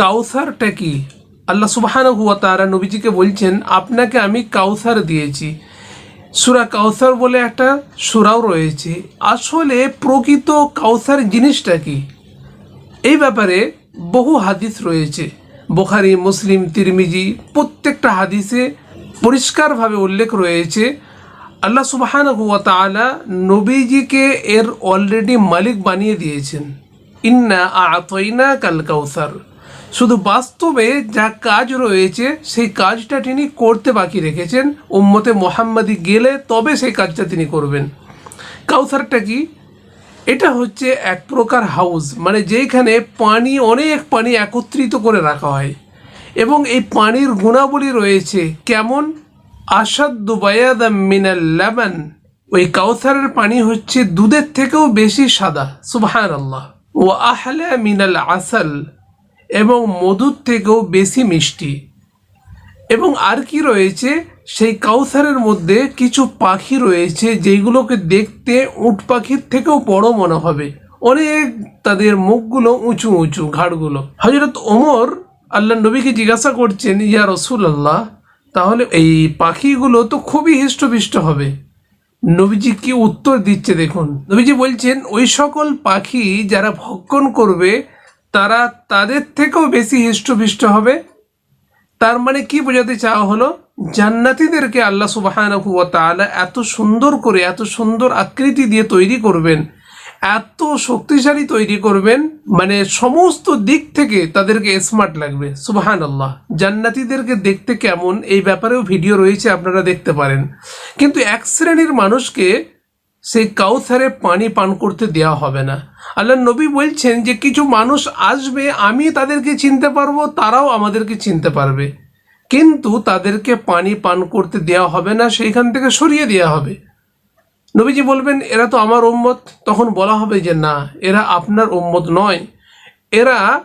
কাউসারটা কি? আল্লাহ সুবাহান হুয়া তারা নবীজিকে বলছেন, আপনাকে আমি কাউসার দিয়েছি। সুরা কাউসার বলে একটা সুরাও রয়েছে। আসলে প্রকৃত কাউসার জিনিসটা কি? এই ব্যাপারে বহু হাদিস রয়েছে। বোখারি, মুসলিম, তিরমিজি প্রত্যেকটা হাদিসে পরিষ্কারভাবে উল্লেখ রয়েছে। আল্লাহ সুবাহান হুয়া তালা নবীজিকে এর অলরেডি মালিক বানিয়ে দিয়েছেন। ইন্না আতইনা কাল কাউসার শুধু বাস্তবে যা কাজ রয়েছে, সেই কাজটা তিনি করতে বাকি রেখেছেন। উম্মতে মোহাম্মদী গেলে তবে সেই কাজটা তিনি করবেন। কাউসারটা কি? এটা হচ্ছে এক প্রকার হাউস মানে যেখানে পানি, অনেক পানি একত্রিত করে রাখা হয়। এবং এই পানির গুণাবলী রয়েছে কেমন? বায়াদা মিনাল লেমন ওই কাউসারের পানি হচ্ছে দুধের থেকেও বেশি সাদা সুবহান আল্লাহ ও আহলা মিনাল আসাল। এবং মধুর থেকেও বেশি মিষ্টি। এবং আর কি রয়েছে? সেই কাউসারের মধ্যে কিছু পাখি রয়েছে যেগুলোকে দেখতে উট পাখির থেকেও বড় মনে হবে। অনেক তাদের মুখগুলো উঁচু উঁচু ঘাড়গুলো। হজরত ওমর আল্লাহ নবীকে জিজ্ঞাসা করছেন, ইয়া রসুল আল্লাহ তাহলে এই পাখিগুলো তো খুবই হৃষ্টপুষ্ট হবে। নবীজি কি উত্তর দিচ্ছে দেখুন। নবীজি বলছেন, ওই সকল পাখি যারা ভক্ষণ করবে তারা তাদের থেকেও বেশি হৃষ্টপুষ্ট হবে। তার মানে কি বোঝাতে চাওয়া হলো? জান্নাতীদেরকে আল্লাহ তাআলা এত সুন্দর করে, এত সুন্দর আকৃতি দিয়ে তৈরি করবেন, এত শক্তিশালী তৈরি করবেন মানে সমস্ত দিক থেকে তাদেরকে স্মার্ট লাগবে। সুবাহান আল্লাহ জান্নাতীদেরকে দেখতে কেমন? এই ব্যাপারেও ভিডিও রয়েছে, আপনারা দেখতে পারেন। কিন্তু এক শ্রেণির মানুষকে সেই কাউসারে পানি পান করতে দেওয়া হবে না। আল্লাহ নবী বলছেন যে, কিছু মানুষ আসবে আমি তাদেরকে চিনতে পারব, তারাও আমাদেরকে চিনতে পারবে। কিন্তু তাদেরকে পানি পান করতে দেওয়া হবে না, সেইখান থেকে সরিয়ে দেওয়া হবে। নবীজি বলবেন, এরা তো আমার উম্মত। তখন বলা হবে যে, না, এরা আপনার উম্মত নয়। এরা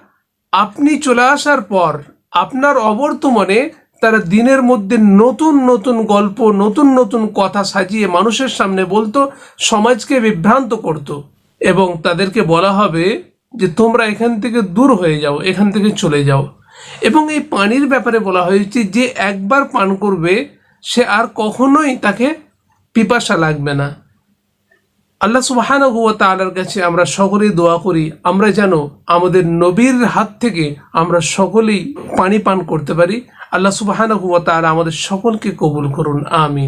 আপনি চলে আসার পর আপনার অবর্তমানে তারা দিনের মধ্যে নতুন নতুন গল্প, নতুন নতুন কথা সাজিয়ে মানুষের সামনে বলতো, সমাজকে বিভ্রান্ত করত। এবং তাদেরকে বলা হবে যে, তোমরা এখান থেকে দূর হয়ে যাও, এখান থেকে চলে যাও। এবং এই পানির ব্যাপারে বলা হয়েছে যে, একবার পান করবে, সে আর কখনোই তাকে পিপাসা লাগবে না। আল্লাহ সুবাহান তালার কাছে আমরা সকলেই দোয়া করি, আমরা যেন আমাদের নবীর হাত থেকে আমরা সকলেই পানি পান করতে পারি। আল্লাহ সুবাহানা হুয়া তারা আমাদের সকলকে কবুল করুন আমিন।